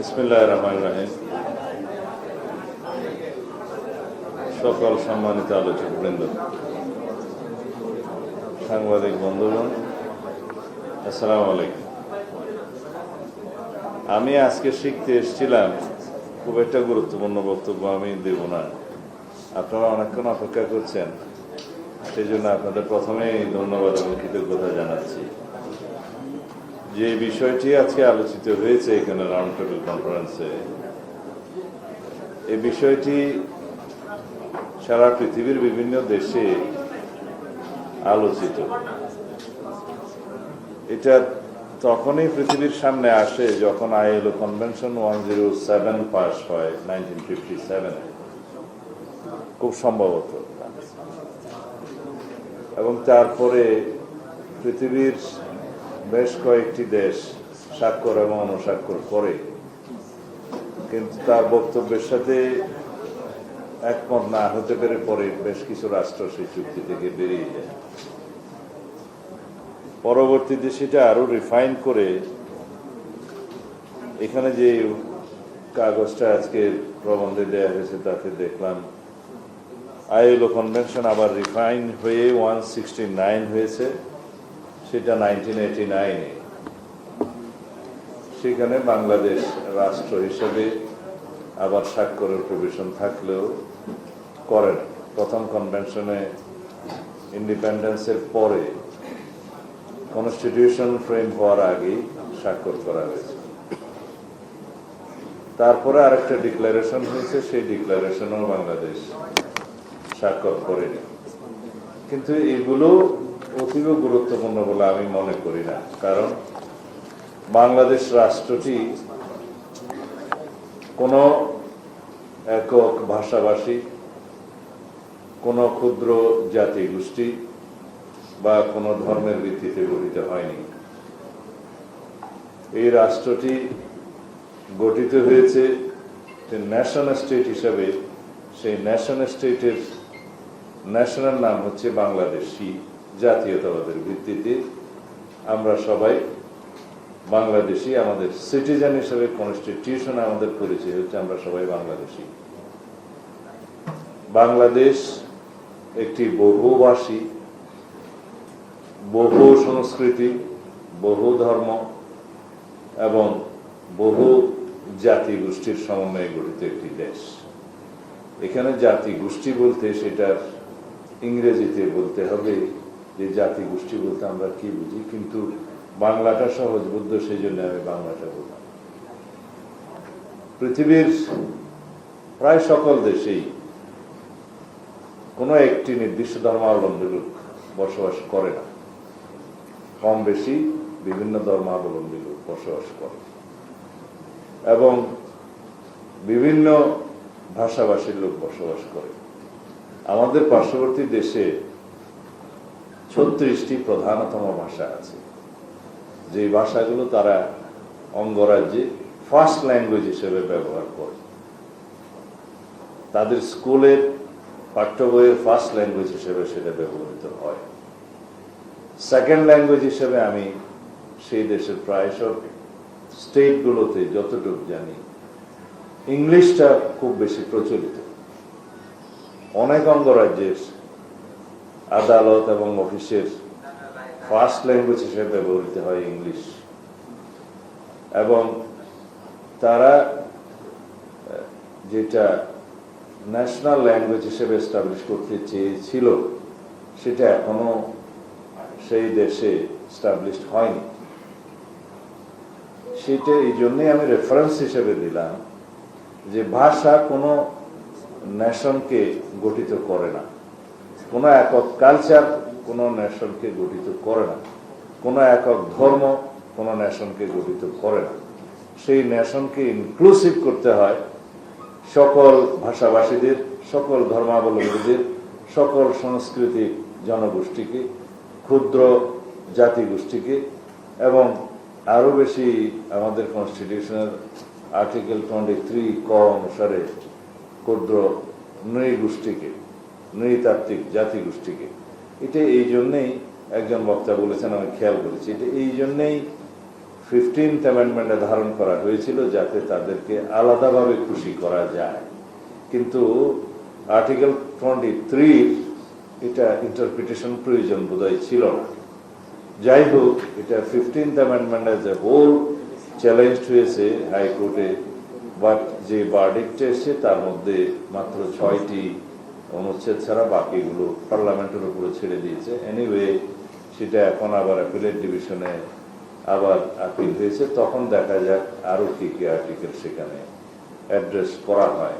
ইসমিল্লাহ রহমান রাহিম। সকল সম্মানিত আলোচক বৃন্দ সাংবাদিক বন্ধুগণ, আসসালামু আলাইকুম। আমি আজকে শিখতে এসেছিলাম খুব একটা গুরুত্বপূর্ণ বক্তব্য আমি দেব না। আপনারা অনেকক্ষণ অপেক্ষা করছেন, সেই জন্য আপনাদের প্রথমেই ধন্যবাদ এবং কৃতজ্ঞতা জানাচ্ছি। যে বিষয়টি আজকে আলোচিত হয়েছে এখানে রাউন্ড টেবিল কনফারেন্সে এই বিষয়টি সারা পৃথিবীর বিভিন্ন দেশে আলোচিত। এটা তখনই পৃথিবীর সামনে আসে যখন ILO convention one zero seven pass হয় নাইনটিন ফিফটি সেভেনে খুব সম্ভবত। এবং তারপরে পৃথিবীর বেশ কয়েকটি দেশ স্বাক্ষর এবং অনুস্বাক্ষর করে। কিন্তু তার বক্তব্যের সাথে একমত না হতে পেরে পরে বেশ কিছু রাষ্ট্র সেই চুক্তি থেকে বেরিয়ে যায়। পরবর্তীতে সেটা আরও রিফাইন করে এখানে যে কাগজটা আজকে প্রবন্ধে দেওয়া হয়েছে তাতে দেখলাম, আইএলও কনভেনশন আবার রিফাইন হয়ে ওয়ান সিক্সটি নাইন হয়েছে। সেটা নাইনটিন এইটি সেখানে বাংলাদেশ রাষ্ট্র হিসেবে আবার স্বাক্ষরের প্রভিশন থাকলেও করে না। প্রথম কনভেনশনে ইন্ডিপেন্ডেন্সের পরে কনস্টিটিউশন ফ্রেম হওয়ার আগেই স্বাক্ষর করা হয়েছে। তারপরে আরেকটা ডিক্লারেশন হয়েছে, সেই ডিক্লারেশনও বাংলাদেশ স্বাক্ষর করেনি। কিন্তু এগুলো অতীব গুরুত্বপূর্ণ বলে আমি মনে করি না। কারণ বাংলাদেশ রাষ্ট্রটি কোনো একক ভাষাভাষী, কোনো ক্ষুদ্র জাতি গোষ্ঠী বা কোনো ধর্মের ভিত্তিতে গঠিত হয়নি। এই রাষ্ট্রটি গঠিত হয়েছে ন্যাশনাল স্টেট হিসাবে, সেই ন্যাশনাল স্টেটের ন্যাশনাল নাম হচ্ছে বাংলাদেশি জাতীয়তাবাদের ভিত্তিতে আমরা সবাই বাংলাদেশি, আমাদের সিটিজেন হিসেবে কনস্টিটিউশন আমাদের পরিচয় হচ্ছে, আমরা সবাই বাংলাদেশি। বাংলাদেশ একটি বহুভাষী, বহু সংস্কৃতি, বহু ধর্ম এবং বহু জাতি গোষ্ঠীর সমন্বয়ে গঠিত একটি দেশ। এখানে জাতি গোষ্ঠী বলতে সেটার ইংরেজিতে বলতে হবে যে জাতি গোষ্ঠী বলতে আমরা কি বুঝি, কিন্তু বাংলাটা সহজ বুদ্ধ সেই জন্য আমি বাংলাটা বললাম। পৃথিবীর প্রায় সকল দেশেই কোনো একটি নির্দিষ্ট ধর্মাবলম্বী লোক বসবাস করে না। কম বেশি বিভিন্ন ধর্মাবলম্বী লোক বসবাস করে। এবং বিভিন্ন ভাষাভাষীর লোক বসবাস করে। আমাদের পার্শ্ববর্তী দেশে ছত্রিশটি প্রধানতম ভাষা আছে। যে ভাষাগুলো তারা অঙ্গরাজ্যে ফার্স্ট ল্যাঙ্গুয়েজ হিসেবে ব্যবহার করে। তাদের স্কুলের পাঠ্য বইয়ের ফার্স্ট ল্যাঙ্গুয়েজ হিসেবে সেটা ব্যবহৃত হয়। সেকেন্ড ল্যাঙ্গুয়েজ হিসেবে আমি সেই দেশের প্রায় সব স্টেটগুলোতে যতটুকু জানি, ইংলিশটা খুব বেশি প্রচলিত। অনেক অঙ্গরাজ্যের আদালত এবং অফিসের ফার্স্ট ল্যাঙ্গুয়েজ হিসেবে ব্যবহৃত হয় ইংলিশ। এবং তারা, যেটা ন্যাশনাল ল্যাঙ্গুয়েজ হিসেবে এস্টাবলিশ করতে চেয়েছিল, সেটা এখনও সেই দেশে এস্টাবলিশড হয়নি। সেটা এই জন্যই আমি রেফারেন্স হিসেবে দিলাম যে ভাষা কোনো নেশনকে গঠিত করে না। কোনো একক কালচার কোনো নেশনকে গঠিত করে না। কোনো একক ধর্ম কোনো নেশনকে গঠিত করে না। সেই নেশনকে ইনক্লুসিভ করতে হয় সকল ভাষাভাষীদের, সকল ধর্মাবলম্বীদের, সকল সাংস্কৃতিক জনগোষ্ঠীকে, ক্ষুদ্র জাতিগোষ্ঠীকে এবং আরও বেশি আমাদের কনস্টিটিউশনের আর্টিকেল টোয়েন্টি থ্রি ক অনুসারে ক্ষুদ্র নৃগোষ্ঠীকে। নৃতাত্ত্বিক জাতিগোষ্ঠীকে। এটা এই জন্যেই একজন বক্তা বলেছেন, আমি খেয়াল করেছি, এটা এই জন্যেই ফিফটিন্থ অ্যামেন্ডমেন্টে ধারণ করা হয়েছিল যাতে তাদেরকে আলাদাভাবে খুশি করা যায়। কিন্তু আর্টিকেল টোয়েন্টি থ্রি এটা ইন্টারপ্রিটেশন প্রয়োজন বোধহয় ছিল না। যাই হোক, এটা fifteenth amendment as a whole challenge হয়েছে হাইকোর্টে বাট যে বার্ডিক্ট এসছে তার মধ্যে মাত্র ছয়টি অনুচ্ছেদ ছাড়া বাকিগুলো পার্লামেন্টের উপরে ছেড়ে দিয়েছে। এনিওয়ে সেটা এখন আবার অ্যাপিলেট ডিভিশনে আবার আপিল হয়েছে। তখন দেখা যাক আরও কি কি আর্টিকেল সেখানে অ্যাড্রেস করা হয়।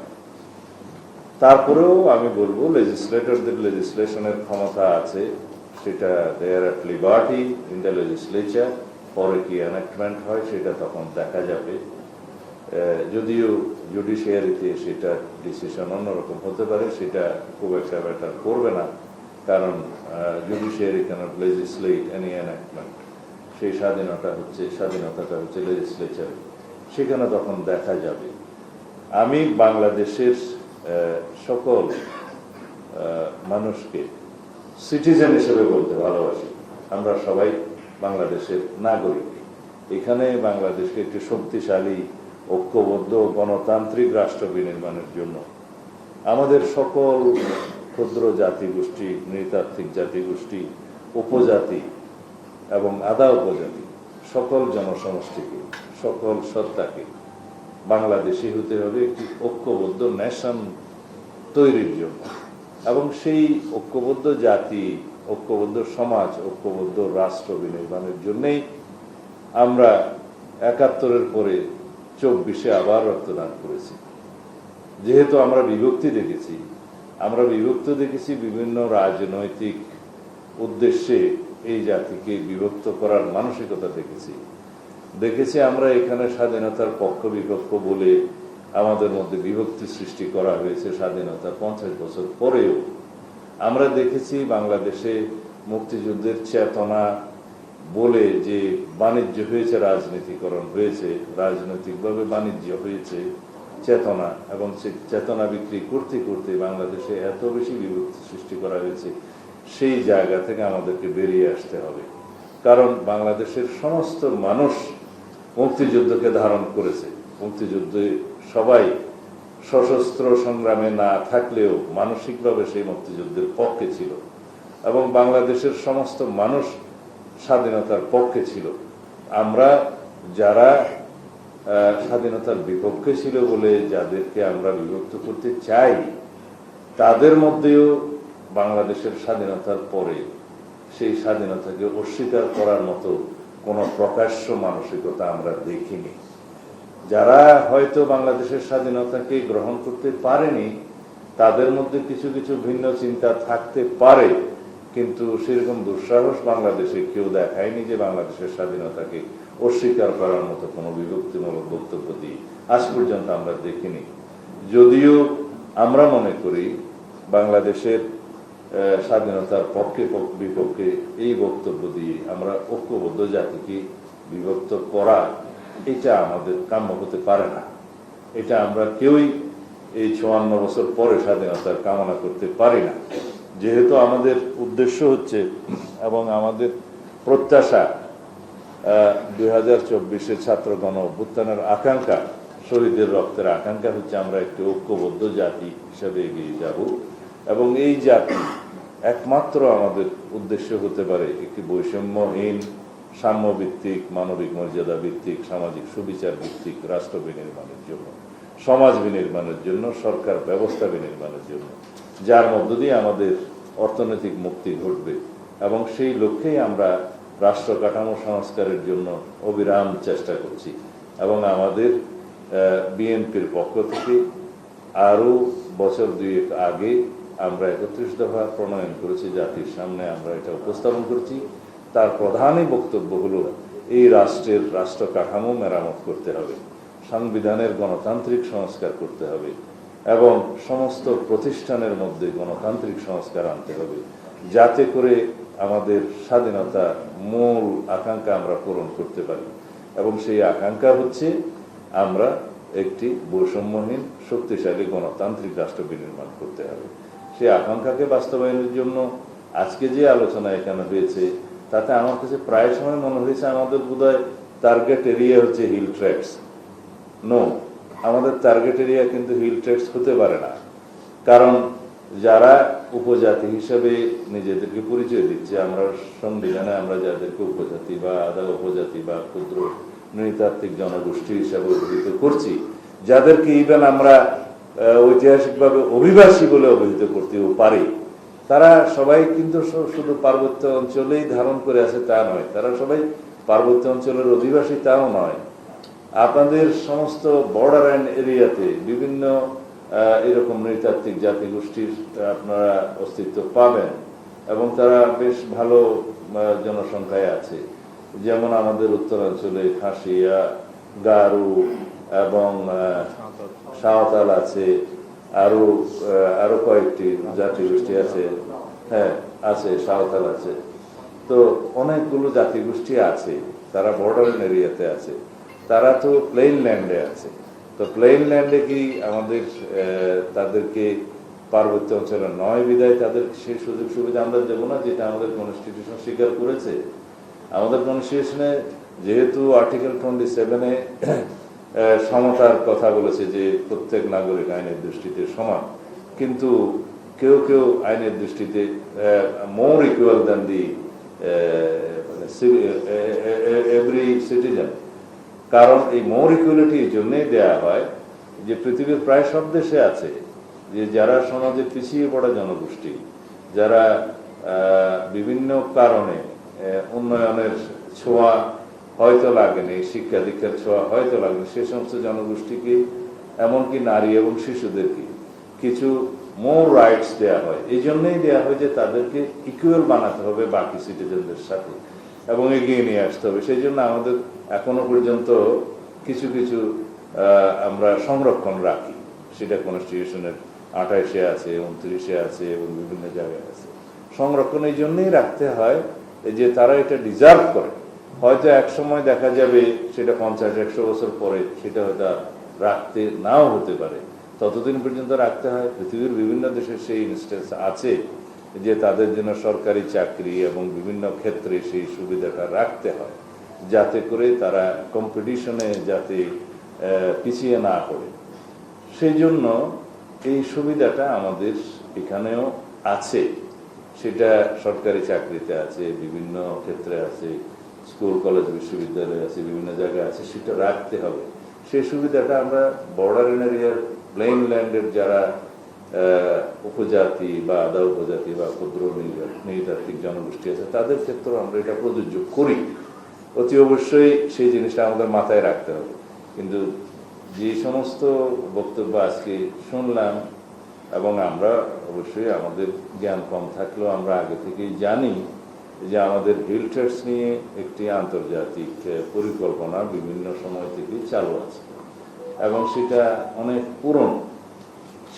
তারপরেও আমি বলব লেজিসলেটরদের লেজিসলেশনের ক্ষমতা আছে, সেটা they're at liberty in the legislature পরে কি অ্যানেক্টমেন্ট হয় সেটা তখন দেখা যাবে। যদিও জুডিশিয়ারিতে সেটা ডিসিশন অন্যরকম হতে পারে, সেটা খুব একটা ব্যাটার করবে না, কারণ judiciary cannot legislate any enactment সেই স্বাধীনতা হচ্ছে, স্বাধীনতাটা হচ্ছে লেজিসলেচার সেখানে তখন দেখা যাবে। আমি বাংলাদেশের সকল মানুষকে সিটিজেন হিসেবে বলতে ভালোবাসি। আমরা সবাই বাংলাদেশের নাগরিক। এখানে বাংলাদেশকে একটি শক্তিশালী ঐক্যবদ্ধ গণতান্ত্রিক রাষ্ট্র বিনির্মাণের জন্য। আমাদের সকল ক্ষুদ্র জাতিগোষ্ঠী, নৃতাত্ত্বিক জাতিগোষ্ঠী, উপজাতি এবং আদা উপজাতি, সকল জনসমষ্টিকে, সকল সত্তাকে বাংলাদেশি হতে হবে একটি ঐক্যবদ্ধ ন্যাশন তৈরির জন্য। এবং সেই ঐক্যবদ্ধ জাতি, ঐক্যবদ্ধ সমাজ, ঐক্যবদ্ধ রাষ্ট্র বিনির্মাণের জন্যেই আমরা একাত্তরের পরে চব্বিশে আবার রক্তদান করেছি। যেহেতু আমরা বিভক্তি দেখেছি, আমরা বিভক্ত দেখেছি বিভিন্ন রাজনৈতিক উদ্দেশ্যে এই জাতিকে বিভক্ত করার মানসিকতা দেখেছি। দেখেছি আমরা এখানে স্বাধীনতার পক্ষ বিপক্ষ বলে আমাদের মধ্যে বিভক্তি সৃষ্টি করা হয়েছে স্বাধীনতার পঞ্চাশ বছর পরেও। আমরা দেখেছি বাংলাদেশে মুক্তিযুদ্ধের চেতনা বলে যে বাণিজ্য হয়েছে, রাজনীতিকরণ হয়েছে, রাজনৈতিকভাবে বাণিজ্য হয়েছে, চেতনা এবং সে চেতনা বিক্রি করতে করতে বাংলাদেশে এত বেশি বিভক্তি সৃষ্টি করা হয়েছে, সেই জায়গা থেকে আমাদেরকে বেরিয়ে আসতে হবে। কারণ বাংলাদেশের সমস্ত মানুষ মুক্তিযুদ্ধকে ধারণ করেছে। মুক্তিযুদ্ধে সবাই সশস্ত্র সংগ্রামে না থাকলেও মানসিকভাবে সেই মুক্তিযুদ্ধের পক্ষে ছিল। এবং বাংলাদেশের সমস্ত মানুষ স্বাধীনতার পক্ষে ছিল। আমরা যারা স্বাধীনতার বিপক্ষে ছিল বলে যাদেরকে আমরা বিভক্ত করতে চাই, তাদের মধ্যেও বাংলাদেশের স্বাধীনতার পরে সেই স্বাধীনতাকে অস্বীকার করার মতো কোনো প্রকাশ্য মানসিকতা আমরা দেখিনি। যারা হয়তো বাংলাদেশের স্বাধীনতাকে গ্রহণ করতে পারেনি, তাদের মধ্যে কিছু কিছু ভিন্ন চিন্তা থাকতে পারে। কিন্তু সেরকম দুঃসাহস বাংলাদেশে কেউ দেখায়নি যে বাংলাদেশের স্বাধীনতাকে অস্বীকার করার মতো কোনো বিভক্তিমূলক বক্তব্য দিয়ে। আজ পর্যন্ত আমরা দেখিনি। যদিও আমরা মনে করি বাংলাদেশের স্বাধীনতার পক্ষে পক- বিপক্ষে এই বক্তব্য দিয়ে আমরা ঐক্যবদ্ধ জাতিকে বিভক্ত করা, এটা আমাদের কাম্য হতে পারে না। এটা আমরা কেউই এই চুয়ান্ন বছর পরে স্বাধীনতার কামনা করতে পারি না। যেহেতু আমাদের উদ্দেশ্য হচ্ছে এবং আমাদের প্রত্যাশা দুই হাজার চব্বিশে ছাত্র গণ অভ্যুত্থানের আকাঙ্ক্ষা শহীদের রক্তের আকাঙ্ক্ষা হচ্ছে আমরা একটি ঐক্যবদ্ধ জাতি হিসাবে এগিয়ে যাব। এবং এই জাতি একমাত্র আমাদের উদ্দেশ্য হতে পারে একটি বৈষম্যহীন, সাম্যভিত্তিক, মানবিক মর্যাদা ভিত্তিক, সামাজিক সুবিচার ভিত্তিক রাষ্ট্র বিনির্মাণের জন্য, সমাজ বিনির্মাণের জন্য, সরকার ব্যবস্থা বিনির্মাণের জন্য। যার মধ্য দিয়ে আমাদের অর্থনৈতিক মুক্তি ঘটবে। এবং সেই লক্ষ্যেই আমরা রাষ্ট্র কাঠামো সংস্কারের জন্য অবিরাম চেষ্টা করছি। এবং আমাদের বিএনপির পক্ষ থেকে আরও বছর দুয়েক আগে আমরা একত্রিশ দফা প্রণয়ন করেছি, জাতির সামনে আমরা এটা উপস্থাপন করছি। তার প্রধানই বক্তব্য হলো, এই রাষ্ট্রের রাষ্ট্র কাঠামো মেরামত করতে হবে, সংবিধানের গণতান্ত্রিক সংস্কার করতে হবে। এবং সমস্ত প্রতিষ্ঠানের মধ্যে গণতান্ত্রিক সংস্কার আনতে হবে। যাতে করে আমাদের স্বাধীনতা মূল আকাঙ্ক্ষা আমরা পূরণ করতে পারি। এবং সেই আকাঙ্ক্ষা হচ্ছে আমরা একটি বৈষম্যহীন, শক্তিশালী গণতান্ত্রিক রাষ্ট্র বিনির্মাণ করতে হবে। সেই আকাঙ্ক্ষাকে বাস্তবায়নের জন্য আজকে যে আলোচনা এখানে হয়েছে, তাতে আমার কাছে প্রায় সময় মনে হয়েছে আমাদের বোধহয় টার্গেট এরিয়া হচ্ছে হিল ট্রেক্স নো আমাদের টার্গেট এরিয়া কিন্তু হিল ট্রেক্স হতে পারে না। কারণ যারা উপজাতি হিসেবে নিজেদেরকে পরিচয় দিচ্ছে, আমরা সংবিধানে আমরা যাদেরকে উপজাতি বা আদা উপজাতি বা ক্ষুদ্র নৃতাত্ত্বিক জনগোষ্ঠী হিসাবে অভিহিত করছি, যাদেরকে ইভেন আমরা ঐতিহাসিকভাবে অভিবাসী বলে অভিহিত করতেও পারি, তারা সবাই কিন্তু শুধু পার্বত্য অঞ্চলেই ধারণ করে আছে তা নয়, তারা সবাই পার্বত্য অঞ্চলের অধিবাসী তাও নয়। আপনাদের সমস্ত বর্ডার অ্যান্ড এরিয়াতে বিভিন্ন এরকম নৃতাত্ত্বিক জাতিগোষ্ঠীর আপনারা অস্তিত্ব পাবেন এবং তারা বেশ ভালো জনসংখ্যায় আছে। যেমন আমাদের উত্তরাঞ্চলে খাসিয়া, গারু এবং সাঁওতাল আছে, আরও আরও কয়েকটি জাতিগোষ্ঠী আছে। হ্যাঁ আছে, সাঁওতাল আছে। তো অনেকগুলো জাতিগোষ্ঠী আছে, তারা বর্ডার এরিয়াতে আছে। তারা তো প্লেন ল্যান্ডে আছে। তো প্লেন ল্যান্ডে কি আমাদের তাদেরকে পার্বত্য অঞ্চলে নয় বিদায় তাদের সেই সুযোগ সুবিধা আমরা দেবো না, যেটা আমাদের কনস্টিটিউশন স্বীকার করেছে? আমাদের কনস্টিটিউশনে যেহেতু আর্টিকেল টোয়েন্টি সেভেনে সমতার কথা বলেছে যে প্রত্যেক নাগরিক আইনের দৃষ্টিতে সমান, কিন্তু কেউ কেউ আইনের দৃষ্টিতে more equal than the every citizen কারণ এই মোর ইকুয়ালিটি এই জন্যই দেয়া হয় যে পৃথিবীর প্রায় সব দেশে আছে, যে যারা সমাজে পিছিয়ে পড়া জনগোষ্ঠী, যারা বিভিন্ন কারণে উন্নয়নের ছোঁয়া হয়তো লাগেনি, শিক্ষা দীক্ষার ছোঁয়া হয়তো লাগেনি, সে সমস্ত জনগোষ্ঠীকে এমনকি নারী এবং শিশুদেরকে কিছু মোর রাইটস দেয়া হয়। এই জন্যই দেয়া হয় যে তাদেরকে ইকুয়াল বানাতে হবে বাকি সিটিজেনদের সাথে। এবং এগিয়ে নিয়ে আসতে হবে। সেই জন্য আমাদের এখনও পর্যন্ত কিছু কিছু আমরা সংরক্ষণ রাখি। সেটা কনস্টিটিউশনের আঠাইশে আছে, উনত্রিশে আছে এবং বিভিন্ন জায়গায় আছে। সংরক্ষণ এই জন্যই রাখতে হয় যে তারা এটা ডিজার্ভ করে। হয়তো এক সময় দেখা যাবে সেটা পঞ্চাশ, একশো বছর পরে সেটা হয়তো রাখতে নাও হতে পারে। ততদিন পর্যন্ত রাখতে হয়। পৃথিবীর বিভিন্ন দেশে সেই ইনস্টেন্স আছে। যে তাদের জন্য সরকারি চাকরি এবং বিভিন্ন ক্ষেত্রে সেই সুবিধাটা রাখতে হয়, যাতে করে তারা কম্পিটিশনে যাতে পিছিয়ে না পড়ে। সেই জন্য এই সুবিধাটা আমাদের এখানেও আছে। সেটা সরকারি চাকরিতে আছে, বিভিন্ন ক্ষেত্রে আছে, স্কুল, কলেজ, বিশ্ববিদ্যালয় আছে, বিভিন্ন জায়গায় আছে, সেটা রাখতে হবে। সেই সুবিধাটা আমরা বর্ডার এরিয়ার প্লেন ল্যান্ডের যারা উপজাতি বা আদা উপজাতি বা ক্ষুদ্র নৃতাত্ত্বিক জনগোষ্ঠী আছে, তাদের ক্ষেত্রেও আমরা এটা প্রযোজ্য করি। অতি অবশ্যই সেই জিনিসটা আমাদের মাথায় রাখতে হবে। কিন্তু যে সমস্ত বক্তব্য আজকে শুনলাম এবং আমরা অবশ্যই আমাদের জ্ঞান কম থাকলেও আমরা আগে থেকেই জানি যে আমাদের হিলটার্স নিয়ে একটি আন্তর্জাতিক পরিকল্পনা বিভিন্ন সময় থেকে চালু আছে। এবং সেটা অনেক পুরনো।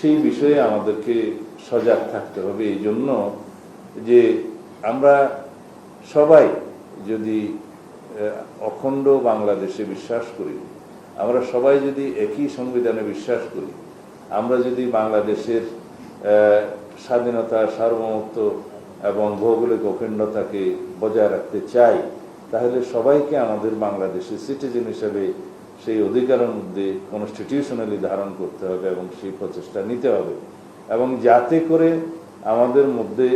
সেই বিষয়ে আমাদেরকে সজাগ থাকতে হবে। এই জন্য যে আমরা সবাই যদি অখণ্ড বাংলাদেশে বিশ্বাস করি, আমরা সবাই যদি একই সংবিধানে বিশ্বাস করি, আমরা যদি বাংলাদেশের স্বাধীনতা, সার্বভৌমত্ব এবং ভৌগোলিক অখণ্ডতাকে বজায় রাখতে চাই, তাহলে সবাইকে আমাদের বাংলাদেশের সিটিজেন হিসেবে সেই অধিকারের মধ্যে কনস্টিটিউশনালি ধারণ করতে হবে এবং সেই প্রচেষ্টা নিতে হবে। এবং যাতে করে আমাদের মধ্যে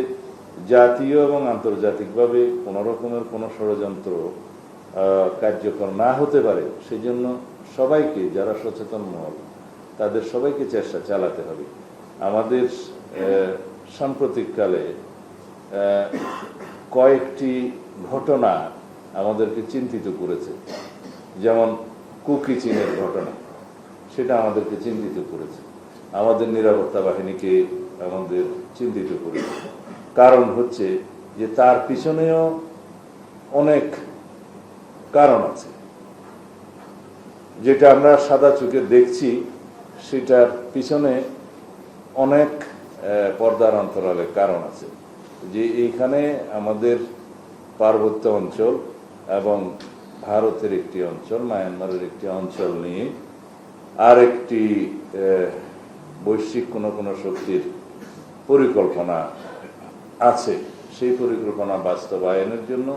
জাতীয় এবং আন্তর্জাতিকভাবে কোনো রকমের কোনো ষড়যন্ত্র কার্যকর না হতে পারে সেই জন্য সবাইকে, যারা সচেতন মহল, তাদের সবাইকে চেষ্টা চালাতে হবে। আমাদের সাম্প্রতিককালে কয়েকটি ঘটনা আমাদেরকে চিন্তিত করেছে। যেমন কুকি চীনের ঘটনা। সেটা আমাদেরকে চিন্তিত করেছে। আমাদের নিরাপত্তা বাহিনীকে আমাদের চিন্তিত করেছে। কারণ হচ্ছে যে তার পিছনেও অনেক কারণ আছে। যেটা আমরা সাদা চোখে দেখছি, সেটার পিছনে অনেক পর্দার অন্তরালে কারণ আছে। যে এইখানে আমাদের পার্বত্য অঞ্চল এবং ভারতের একটি অঞ্চল, মায়ানমারের একটি অঞ্চল নিয়ে আর একটি বৈশ্বিক কোনো কোনো শক্তির পরিকল্পনা আছে। সেই পরিকল্পনা বাস্তবায়নের জন্য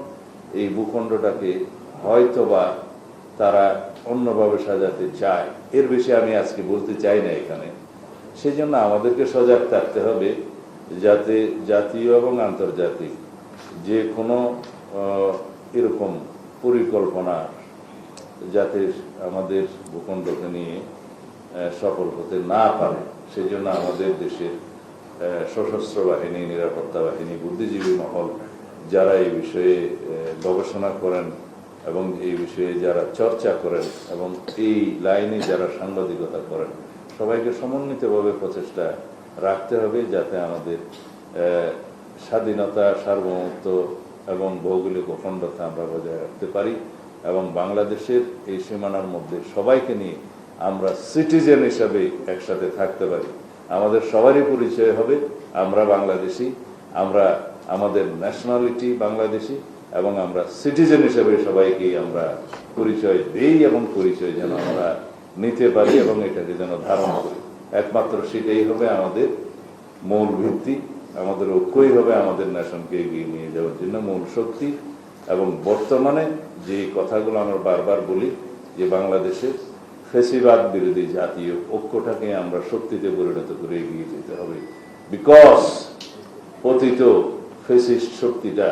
এই ভূখণ্ডটাকে হয়তোবা তারা অন্যভাবে সাজাতে চায়। এর বেশি আমি আজকে বলতে চাই না এখানে। সেই জন্য আমাদেরকে সজাগ থাকতে হবে যাতে জাতীয় এবং আন্তর্জাতিক যে কোনো এরকম পরিকল্পনা যাতে আমাদের ভূখণ্ডকে নিয়ে সফল হতে না পারে সেই জন্য আমাদের দেশের সশস্ত্র বাহিনী, নিরাপত্তা বাহিনী, বুদ্ধিজীবী মহল যারা এই বিষয়ে গবেষণা করেন এবং এই বিষয়ে যারা চর্চা করেন এবং এই লাইনে যারা সাংবাদিকতা করেন, সবাইকে সমন্বিতভাবে প্রচেষ্টা রাখতে হবে যাতে আমাদের স্বাধীনতা, সার্বভৌমত্ব এবং ভৌগোলিক অখণ্ডতা আমরা বজায় রাখতে পারি এবং বাংলাদেশের এই সীমানার মধ্যে সবাইকে নিয়ে আমরা সিটিজেন হিসাবে একসাথে থাকতে পারি। আমাদের সবারই পরিচয় হবে, আমরা বাংলাদেশি, আমরা আমাদের ন্যাশনালিটি বাংলাদেশি এবং আমরা সিটিজেন হিসেবে সবাইকে আমরা পরিচয় দেই এবং পরিচয় যেন আমরা নিতে পারি এবং এটাকে যেন ধারণ করি। একমাত্র সেটাই হবে আমাদের মূল ভিত্তি। আমাদের ঐক্যই হবে আমাদের ন্যাশনকে এগিয়ে নিয়ে যাওয়ার জন্য মূল শক্তি এবং বর্তমানে যে কথাগুলো আমরা বারবার বলি যে বাংলাদেশে ফেসিবাদ বিরোধী জাতীয় ঐক্যটাকে আমরা শক্তিতে পরিণত করে এগিয়ে যেতে হবে। বিকজ পতিত ফেসিস্ট শক্তিটা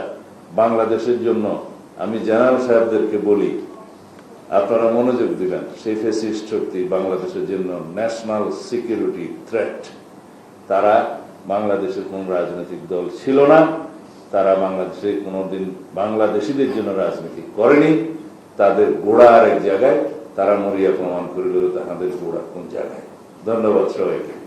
বাংলাদেশের জন্য, আমি জেনারেল সাহেবদেরকে বলি, আপনারা মনোযোগ দিবেন, সেই ফেসিস্ট শক্তি বাংলাদেশের জন্য ন্যাশনাল সিকিউরিটি থ্রেট তারা বাংলাদেশের কোন রাজনৈতিক দল ছিল না। তারা বাংলাদেশে কোনোদিন বাংলাদেশিদের জন্য রাজনীতি করেনি। তাদের গোড়া আর এক জায়গায়, তারা মরিয়া প্রমাণ করিল তাহাদের গোড়া কোন জায়গায়। ধন্যবাদ সবাইকে।